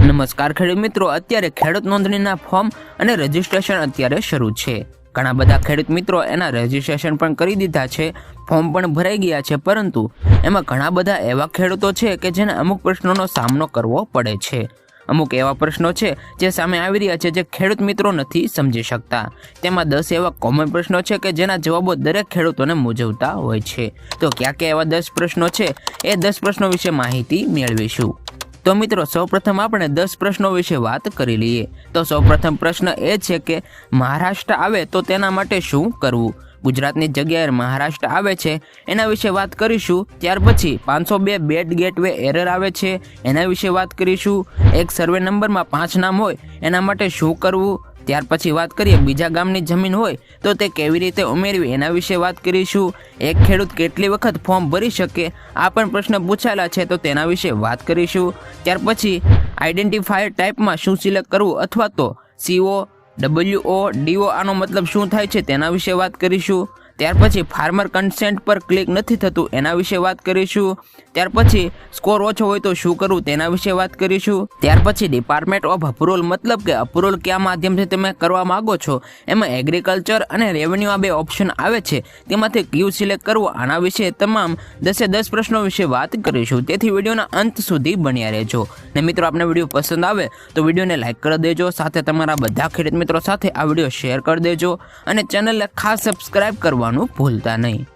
નમસ્કાર ખેડૂત મિત્રો, અત્યારે ખેડૂત નોંધણીના ફોર્મ અને રજીસ્ટ્રેશન અત્યારે શરૂ છે. ઘણા બધા ખેડૂત મિત્રો એના રજીસ્ટ્રેશન પણ કરી દીધા છે ફોર્મ પણ ભરાઈ ગયા છે, પરંતુ એમાં ઘણા બધા એવા ખેડૂતો છે કે જેને અમુક પ્રશ્નોનો સામનો કરવો પડે છે. અમુક એવા પ્રશ્નો છે જે સામે આવી રહ્યા છે જે ખેડૂત મિત્રો નથી સમજી શકતા. તેમાં દસ એવા કોમન પ્રશ્નો છે કે જેના જવાબો દરેક ખેડૂતોને મૂંઝવતા હોય છે. તો ક્યાં ક્યાં એવા દસ પ્રશ્નો છે? એ દસ પ્રશ્નો વિશે માહિતી મેળવીશું. તો મિત્રો, સૌપ્રથમ આપણે દસ પ્રશ્નો વિશે વાત કરી લઈએ. તો સૌપ્રથમ પ્રશ્ન એ છે કે, મહારાષ્ટ્ર આવે તો તેના માટે શું કરવું? ગુજરાતની જગ્યાએ મહારાષ્ટ્ર આવે છે, એના વિશે વાત કરીશું. ત્યાર પછી પાંચસો બે બેડ ગેટવે એરર આવે છે, એના વિશે વાત કરીશું. એક સર્વે નંબરમાં પાંચ નામ હોય, એના માટે શું કરવું? ત્યાર પછી વાત કરીએ બીજા ગામની જમીન હોય તો તે કેવી રીતે ઉમેરવી એના વિશે વાત કરીશું. એક ખેડૂત કેટલી વખત ફોર્મ ભરી શકે આ પણ પ્રશ્ન પૂછાયેલા છે તો તેના વિશે વાત કરીશું. ત્યાર પછી આઈડેન્ટિફાયર ટાઈપમાં શું સિલેક્ટ કરવું અથવા તો સીઓ ડબલ્યુ ઓ ડીઓ આનો મતલબ શું થાય છે તેના વિશે વાત કરીશું. ત્યાર પછી ફાર્મર કન્સેન્ટ પર ક્લિક નથી થતું, એના વિશે વાત કરીશું. ત્યાર પછી સ્કોર ઓછો હોય તો શું કરવું તેના વિશે વાત કરીશું. ત્યાર પછી ડિપાર્ટમેન્ટ ઓફ અપ્રુવલ મતલબ કે અપ્રુવલ કયા માધ્યમથી તમે કરવા માંગો છો? એમાં એગ્રીકલ્ચર અને રેવન્યુ આ બે ઓપ્શન આવે છે. તેમાંથી ક્યુ સિલેક્ટ કરવું, આના વિશે તમામ દસે દસ પ્રશ્નો વિશે વાત કરીશું. તેથી વિડીયોના અંત સુધી બન્યા રહેજો. ને મિત્રો, આપને વીડિયો પસંદ આવે તો વિડીયોને લાઇક કરી દેજો, સાથે તમારા બધા ખેડૂત મિત્રો સાથે આ વીડિયો શેર કરી દેજો અને ચેનલને ખાસ સબસ્ક્રાઇબ કરવાનું ભૂલતા નહીં.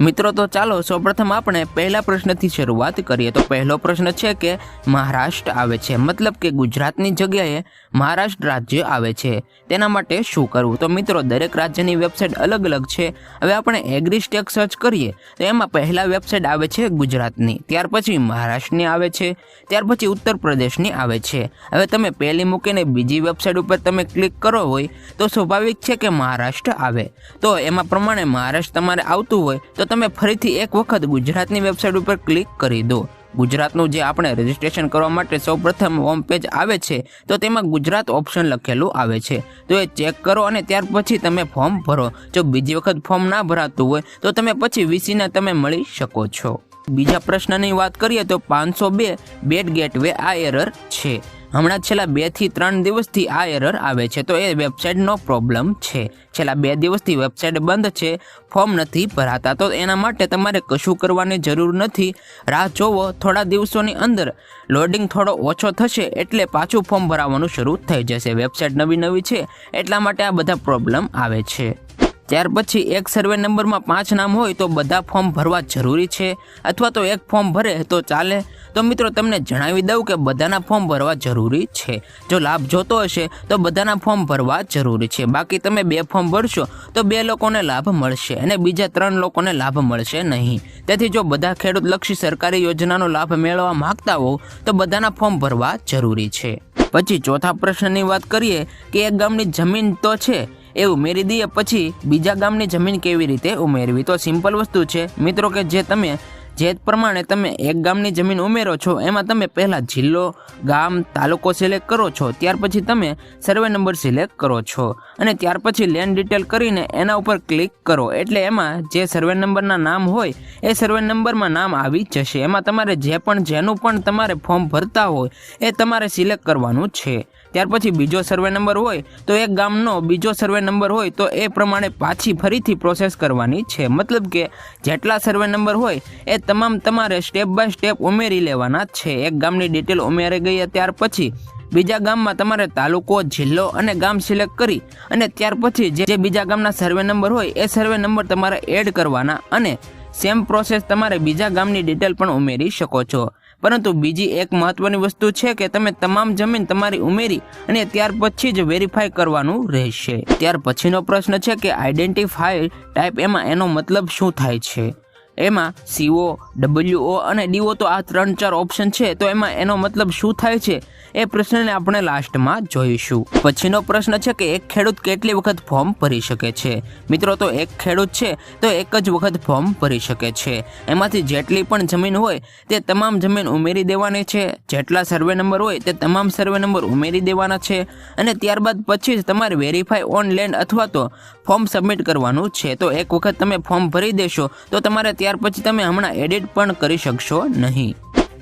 મિત્રો, તો ચાલો સૌપ્રથમ આપણે પહેલા પ્રશ્નથી શરૂઆત કરીએ. તો પહેલો પ્રશ્ન છે કે, મહારાષ્ટ્ર આવે છે. મતલબ કે ગુજરાતની જગ્યાએ મહારાષ્ટ્ર રાજ્ય આવે છે. તેના માટે શું કરવું? તો મિત્રો, દરેક રાજ્યની વેબસાઇટ અલગ અલગ છે. હવે આપણે એગ્રીસ્ટેક સર્ચ કરીએ. તો એમાં પહેલાં વેબસાઇટ આવે છે ગુજરાતની. ત્યાર પછી મહારાષ્ટ્રની આવે છે. ત્યાર પછી ઉત્તર પ્રદેશની આવે છે. હવે તમે પહેલી મૂકીને બીજી વેબસાઇટ ઉપર તમે ક્લિક કરો હોય, તો સ્વાભાવિક છે કે મહારાષ્ટ્ર આવે. તો એમાં પ્રમાણે મહારાષ્ટ્ર તમારે આવતું હોય, તો તમે ફરીથી એક વખત ગુજરાતની વેબસાઇટ ઉપર ક્લિક કરી દો. ગુજરાતનું જે આપણે રજીસ્ટ્રેશન કરવા માટે સૌપ્રથમ હોમ પેજ આવે છે, તો તેમાં ગુજરાત ઓપ્શન લખેલું આવે છે. તો એ ચેક કરો અને ત્યાર પછી તમે ફોર્મ ભરો. જો બીજી વખત ફોર્મ ના ભરાતું હોય, તો તમે પછી વીસીને તમે મળી શકો છો. બીજા પ્રશ્નની વાત કરીએ તો પાંચસો બે બેડ ગેટવે આ એરર છે. હમણાં છેલ્લા બેથી ત્રણ દિવસથી આ એરર આવે છે, તો એ વેબસાઇટનો પ્રોબ્લેમ છે. છેલ્લા બે દિવસથી વેબસાઇટ બંધ છે, ફોર્મ નથી ભરાતા, તો એના માટે તમારે કશું કરવાની જરૂર નથી. રાહ જોવો, થોડા દિવસોની અંદર લોડિંગ થોડો ઓછો થશે, એટલે પાછું ફોર્મ ભરાવાનું શરૂ થઈ જશે. વેબસાઇટ નવી નવી છે, એટલા માટે આ બધા પ્રોબ્લેમ આવે છે. ત્યાર પછી એક સર્વે નંબરમાં પાંચ નામ હોય તો બધા ફોર્મ ભરવા જરૂરી છે. અથવા તો એક ફોર્મ ભરે તો ચાલે. તો મિત્રો, તમને જણાવી દઉં કે બધાના ફોર્મ ભરવા જરૂરી છે. જો લાભ જોતો હશે, તો બધાના ફોર્મ ભરવા જરૂરી છે. બાકી તમે બે ફોર્મ ભરશો, તો બે લોકોને લાભ મળશે અને બીજા ત્રણ લોકોને લાભ મળશે નહીં. તેથી જો બધા ખેડૂત લક્ષી સરકારી યોજનાનો લાભ મેળવવા માંગતા હો તો બધાના ફોર્મ ભરવા જરૂરી છે. પછી ચોથા પ્રશ્નની વાત કરીએ કે એક ગામની જમીન તો છે એ ઉમેરી દઈએ પછી બીજા ગામની જમીન કેવી રીતે ઉમેરવી? તો સિમ્પલ વસ્તુ છે. મિત્રો કે જે તમે, જે પ્રમાણે તમે એક ગામની જમીન ઉમેરો છો, એમાં તમે પહેલાં જિલ્લો, ગામ, તાલુકો સિલેક્ટ કરો છો, ત્યાર પછી તમે સર્વે નંબર સિલેક્ટ કરો છો. અને ત્યાર પછી લેન્ડ ડિટેલ કરીને એના ઉપર ક્લિક કરો. એટલે એમાં જે સર્વે નંબરના નામ હોય, એ સર્વે નંબરમાં નામ આવી જશે. એમાં તમારે જે પણ, જેનું પણ તમારે ફોર્મ ભરતા હોય, એ તમારે સિલેક્ટ કરવાનું છે. ત્યાર પછી બીજો સર્વે નંબર હોય તો એક ગામનો બીજો સર્વે નંબર હોય તો એ પ્રમાણે પાછી ફરીથી પ્રોસેસ કરવાની છે. મતલબ કે જેટલા સર્વે નંબર હોય એ તમામ તમારે સ્ટેપ બાય સ્ટેપ ઉમેરી લેવાના છે. એક ગામની ડિટેલ ઉમેરી ગઈ ત્યાર પછી બીજા ગામમાં તમારે તાલુકો, જિલ્લો અને ગામ સિલેક્ટ કરી અને ત્યાર પછી જે બીજા ગામના સર્વે નંબર હોય એ સર્વે નંબર તમારે એડ કરવાના અને સેમ પ્રોસેસ તમારે બીજા ગામની ડિટેલ પણ ઉમેરી શકો છો. પરંતુ બીજી એક મહત્વની વસ્તુ છે કે તમે તમામ જમીન તમારી ઉમેરી અને ત્યાર પછી જ વેરીફાઈ કરવાનું રહેશે. ત્યાર પછીનો પ્રશ્ન છે કે આઈડેન્ટિફાઈ ટાઈપ એમાં એનો મતલબ શું થાય છે? એમાં સીઓ ડબલ્યુ ઓ અને ડીઓ તો આ ત્રણ ચાર ઓપ્શન છે, તો એમાં એનો મતલબ શું થાય છે? એ પ્રશ્નને આપણે લાસ્ટમાં જોઈશું. પછીનો પ્રશ્ન છે કે એક ખેડૂત કેટલી વખત ફોર્મ ભરી શકે છે? મિત્રો, તો એક ખેડૂત છે, તો એક જ વખત ફોર્મ ભરી શકે છે. એમાંથી જેટલી પણ જમીન હોય, તે તમામ જમીન ઉમેરી દેવાની છે. જેટલા સર્વે નંબર હોય, તે તમામ સર્વે નંબર ઉમેરી દેવાના છે. અને ત્યારબાદ પછી જ તમારે વેરીફાઈ ઓન લેન્ડ અથવા તો ફોર્મ સબમિટ કરવાનું છે. તો એક વખત તમે ફોર્મ ભરી દેશો, તો તમારે ત્યાર પછી તમે હમણાં એડિટ પણ કરી શકશો નહીં.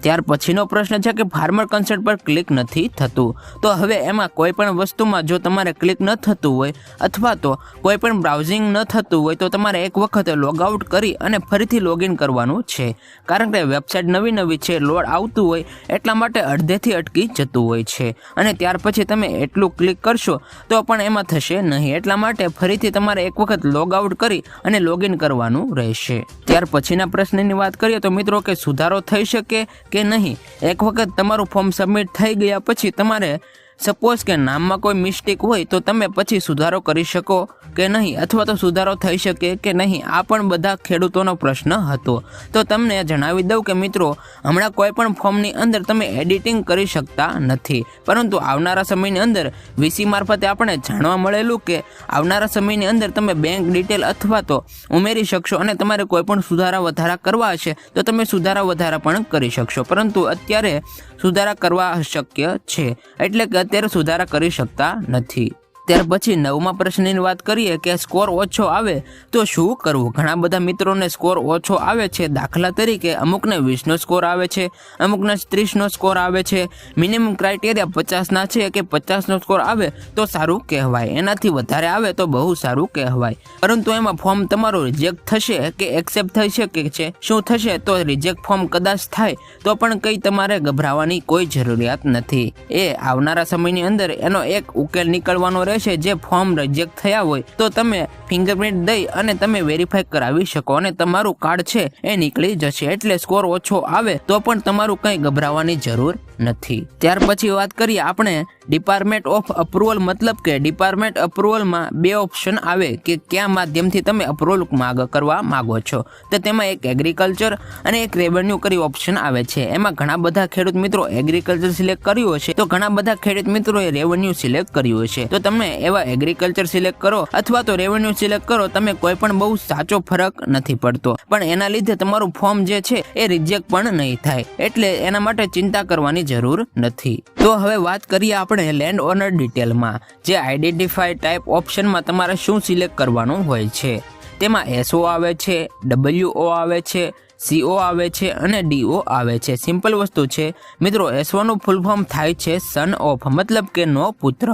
ત્યાર પછીનો પ્રશ્ન છે કે ફાર્મર કન્સર્ટ પર ક્લિક નથી થતું. તો હવે એમાં કોઈ પણ વસ્તુમાં જો તમારે ક્લિક ન થતું હોય અથવા તો કોઈ પણ બ્રાઉઝિંગ ન થતું હોય તો તમારે એક વખત લોગઆઉટ કરી અને ફરીથી લોગિન કરવાનું છે. કારણ કે વેબસાઇટ નવી નવી છે, લોડ આવતું હોય એટલા માટે અડધેથી અટકી જતું હોય છે. અને ત્યાર પછી તમે એટલું ક્લિક કરશો તો પણ એમાં થશે નહીં. એટલા માટે ફરીથી તમારે એક વખત લોગઆઉટ કરી અને લોગિન કરવાનું રહેશે. ત્યાર પછીના પ્રશ્નની વાત કરીએ તો મિત્રો કે સુધારો થઈ શકે કે નહીં? એક વખત તમારું ફોર્મ સબમિટ થઈ ગયા પછી તમારે સપોઝ કે નામમાં કોઈ મિસ્ટેક હોય તો તમે પછી સુધારો કરી શકો કે નહીં, અથવા તો સુધારો થઈ શકે કે નહીં, આ પણ બધા ખેડૂતોનો પ્રશ્ન હતો. તો તમને જણાવી દઉં કે મિત્રો, હમણાં કોઈ પણ ફોર્મની અંદર તમે એડિટિંગ કરી શકતા નથી. પરંતુ આવનારા સમયની અંદર વીસી મારફતે આપણે જાણવા મળેલું કે આવનારા સમયની અંદર તમે બેંક ડિટેલ અથવા તો ઉમેરી શકશો અને તમારે કોઈ પણ સુધારા વધારા કરવા હશે તો તમે સુધારા વધારા પણ કરી શકશો. પરંતુ અત્યારે સુધારા કરવા અશક્ય છે. એટલે કે અત્યારે સુધારા કરી શકતા નથી. ત્યાર પછી નવમા પ્રશ્નની વાત કરીએ કે સ્કોર ઓછો આવે, તો શું કરવું? ઘણા બધા મિત્રોને સ્કોર ઓછો આવે છે. દાખલા તરીકે અમુકને વીસનો સ્કોર આવે છે, અમુકને ત્રીસનો સ્કોર આવે છે. મિનિમમ ક્રાઇટેરિયા પચાસના છે કે પચાસનો સ્કોર આવે, તો સારું કહેવાય. એનાથી વધારે આવે તો બહુ સારું કહેવાય. પરંતુ એમાં ફોર્મ તમારું રિજેક્ટ થશે કે એક્સેપ્ટ થઈ શકે છે? શું થશે? તો રિજેક્ટ ફોર્મ કદાચ થાય, તો પણ કંઈ તમારે ગભરાવાની કોઈ જરૂરિયાત નથી. એ આવનારા સમયની અંદર એનો એક ઉકેલ નીકળવાનો રહેશે જે ફોર્મ રિજેક્ટ થયા હોય, તો તમે ફિંગરપ્રિન્ટ દઈ અને તમે વેરીફાઈ કરાવી શકો અને તમારું કાર્ડ છે એ નીકળી જશે. એટલે સ્કોર ઓછો આવે તો પણ તમારું કંઈ ગભરાવાની જરૂર નથી. ત્યાર પછી વાત કરીએ આપણે ડિપાર્ટમેન્ટ ઓફ અપ્રુવલ મતલબ કે ડિપાર્ટમેન્ટ અપ્રુવલમાં બે ઓપ્શન આવે કે કયા માધ્યમથી તમે અપ્રુવલ માગ, કરવા માગો છો. તો તેમાં એક એગ્રીકલ્ચર અને એક રેવન્યુ કરી ઓપ્શન આવે છે. એમાં ઘણા બધા ખેડૂત મિત્રો એગ્રીકલ્ચર સિલેક્ટ કર્યું હશે, તો ઘણા બધા ખેડૂત મિત્રોએ રેવન્યુ સિલેક્ટ કર્યું હશે. તો તમે એવા એગ્રીકલ્ચર સિલેક્ટ કરો અથવા તો રેવન્યુ સિલેક્ટ કરો, તમે કોઈ પણ બહુ સાચો ફરક નથી પડતો. પણ એના લીધે તમારું ફોર્મ જે છે એ રિજેક્ટ પણ નહીં થાય. એટલે એના માટે ચિંતા કરવાની જરૂર નથી. તો હવે વાત કરીએ આપણે લેન્ડ ઓનર ડિટેલમાં જે આઈડેન્ટિફાઈ ટાઈપ ઓપ્શનમાં તમારે શું સિલેક્ટ કરવાનું હોય છે. તેમાં એસઓ આવે છે ડબલ્યુઓ આવે છે સીઓ આવે છે અને ડીઓ આવે છે. સિમ્પલ વસ્તુ છે. મિત્રો, એસવાનું ફૂલ ફોર્મ થાય છે સન ઓફ મતલબ કે નો પુત્ર.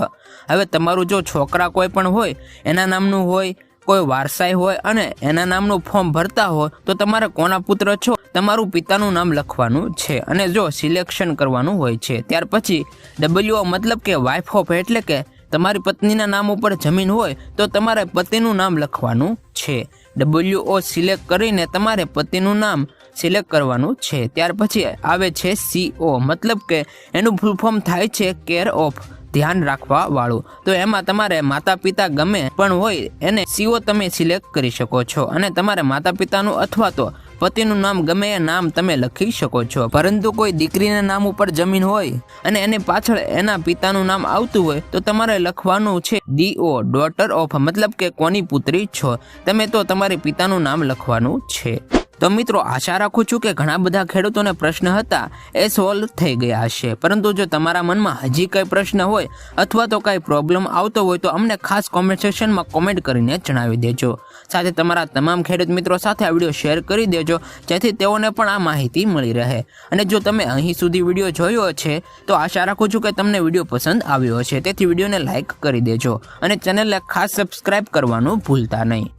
હવે તમારું જો છોકરા કોઈ પણ હોય, એના નામનું હોય, કોઈ વારસાઈ હોય અને એના નામનું ફોર્મ ભરતા હોય, તો તમારે કોના પુત્ર છો? તમારું પિતાનું નામ લખવાનું છે અને જો સિલેક્શન કરવાનું હોય છે. ત્યાર પછી ડબલ્યુઓ મતલબ કે વાઇફ ઓફ એટલે કે તમારી પત્નીના નામ ઉપર જમીન હોય, તો તમારે પતિનું નામ લખવાનું છે. ડબલ્યુઓ સિલેક્ટ કરીને તમારે પતિનું નામ સિલેક્ટ કરવાનું છે. ત્યાર પછી આવે છે સીઓ મતલબ કે એનું ફૂલ ફોર્મ થાય છે કેર ઓફ ધ્યાન રાખવા વાળું તો એમાં તમારે માતા પિતા ગમે પણ હોય એને સીઓ તમે સિલેક્ટ કરી શકો છો. અને તમારે માતા પિતાનું અથવા તો પતિનું નામ ગમે એ નામ તમે લખી શકો છો. પરંતુ કોઈ દીકરીના નામ ઉપર જમીન હોય અને એને પાછળ એના પિતાનું નામ આવતું હોય, તો તમારે લખવાનું છે ડીઓ ડોટર ઓફ મતલબ કે કોની પુત્રી છો. તમે તો તમારી પિતાનું નામ લખવાનું છે. તો મિત્રો, આશા રાખું છું કે ઘણા બધા ખેડૂતોને પ્રશ્ન હતા, એ સોલ્વ થઈ ગયા હશે. પરંતુ જો તમારા મનમાં હજી કંઈ પ્રશ્ન હોય અથવા તો કાંઈ પ્રોબ્લેમ આવતો હોય તો અમને ખાસ કોમેન્ટ સેક્શનમાં કોમેન્ટ કરીને જણાવી દેજો. સાથે તમારા તમામ ખેડૂત મિત્રો સાથે આ વીડિયો શેર કરી દેજો, જેથી તેઓને પણ આ માહિતી મળી રહે. અને જો તમે અહીં સુધી વીડિયો જોયો છે, તો આશા રાખું છું કે તમને વીડિયો પસંદ આવ્યો છે તેથી વિડીયોને લાઇક કરી દેજો અને ચેનલને ખાસ સબસ્ક્રાઇબ કરવાનું ભૂલતા નહીં.